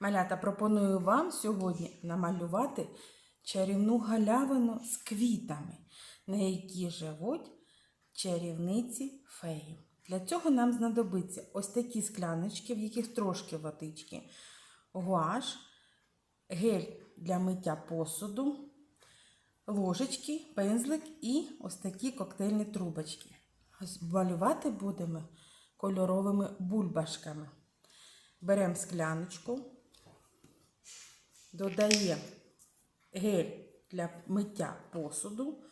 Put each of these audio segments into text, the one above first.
Малята, пропоную вам сьогодні намалювати чарівну галявину з квітами, на якій живуть чарівниці феї. Для цього нам знадобиться ось такі скляночки, в яких трошки водички, гуаш, гель для миття посуду, ложечки, пензлик і ось такі коктейльні трубочки. Малювати будемо кольоровими бульбашками. Беремо скляночку, додаємо гель для миття посуду,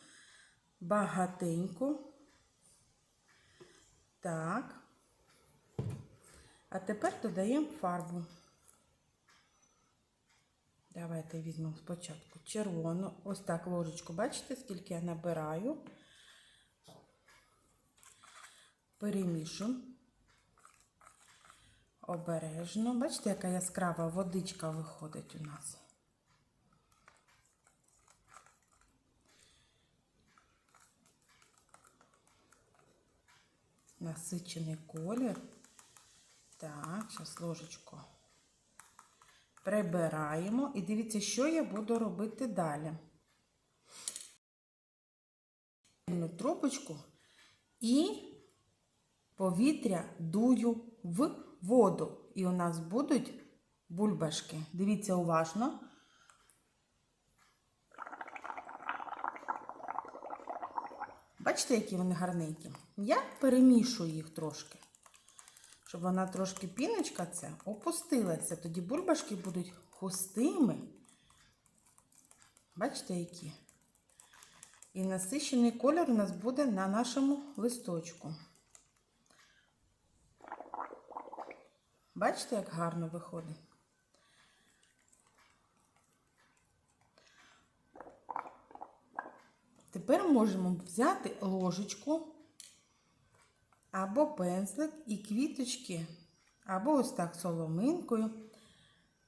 багатенько. Так. А тепер додаємо фарбу. Давайте візьмемо спочатку червону. Ось так ложечку, бачите, скільки я набираю. Перемішую. Обережно. Бачите, яка яскрава водичка виходить у нас. Насичений колір. Так, зараз ложечку прибираємо. І дивіться, що я буду робити далі. Трубочку і повітря дую в воду. І у нас будуть бульбашки. Дивіться уважно. Бачите, які вони гарненькі? Я перемішую їх трошки, щоб вона трошки піночка ця опустилася. Тоді бульбашки будуть густими. Бачите, які? І насичений кольор у нас буде на нашому листочку. Бачите, як гарно виходить? Тепер можемо взяти ложечку або пензлик і квіточки, або ось так соломинкою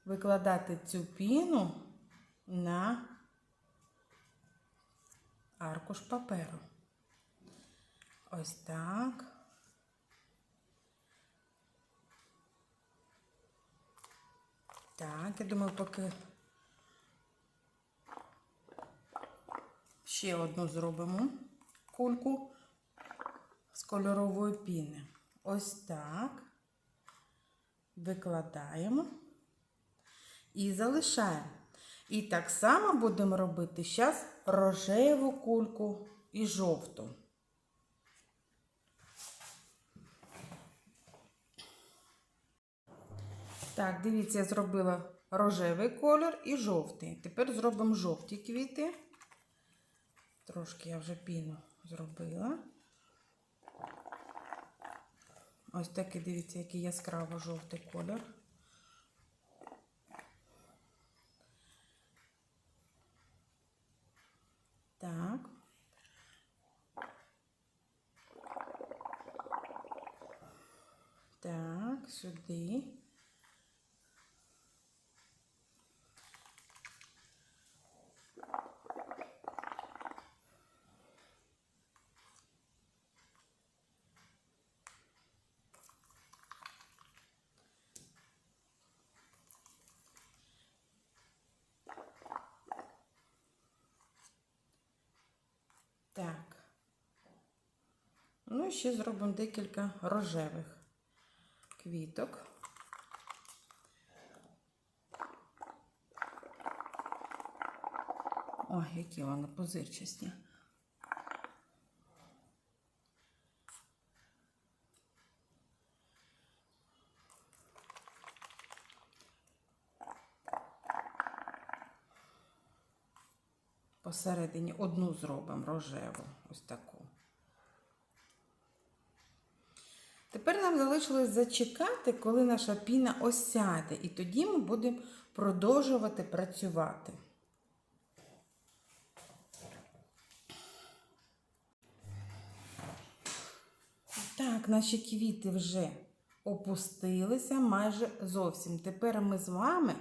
викладати цю піну на аркуш паперу. Ось так. Так, я думаю, поки ще одну зробимо кульку з кольорової піни. Ось так. Викладаємо і залишаємо. І так само будемо робити зараз рожеву кульку і жовту. Так, дивіться, я зробила рожевий колір і жовтий. Тепер зробимо жовті квіти. Трошки я вже піну зробила. Ось такий, дивіться, який яскраво жовтий колір. Так. Так, сюди. Так. Ну і ще зробимо декілька рожевих квіток. Ой, які вони позирчасті. Посередині одну зробимо рожеву, ось таку. Тепер нам залишилось зачекати, коли наша піна осяде, і тоді ми будемо продовжувати працювати. Так, наші квіти вже опустилися майже зовсім. Тепер ми з вами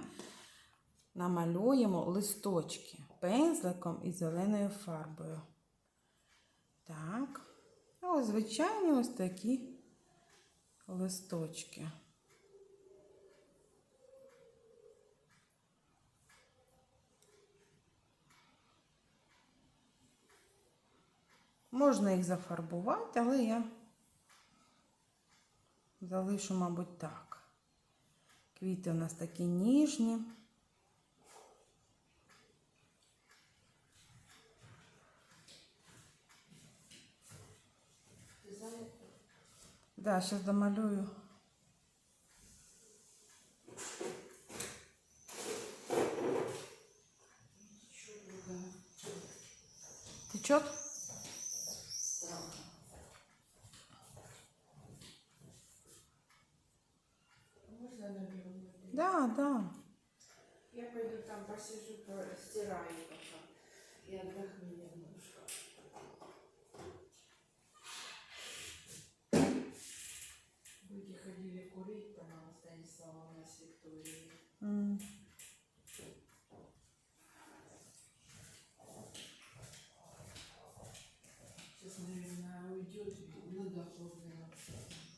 намалюємо листочки пензликом і зеленою фарбою. Так, а ось, звичайно, ось такі листочки. Можна їх зафарбувати, але я залишу, мабуть, так. Квіти у нас такі ніжні. Да, сейчас домалюю. Течет? Да, да. Я пойду там посижу, постираю пока. И отдохну немножко. that was there.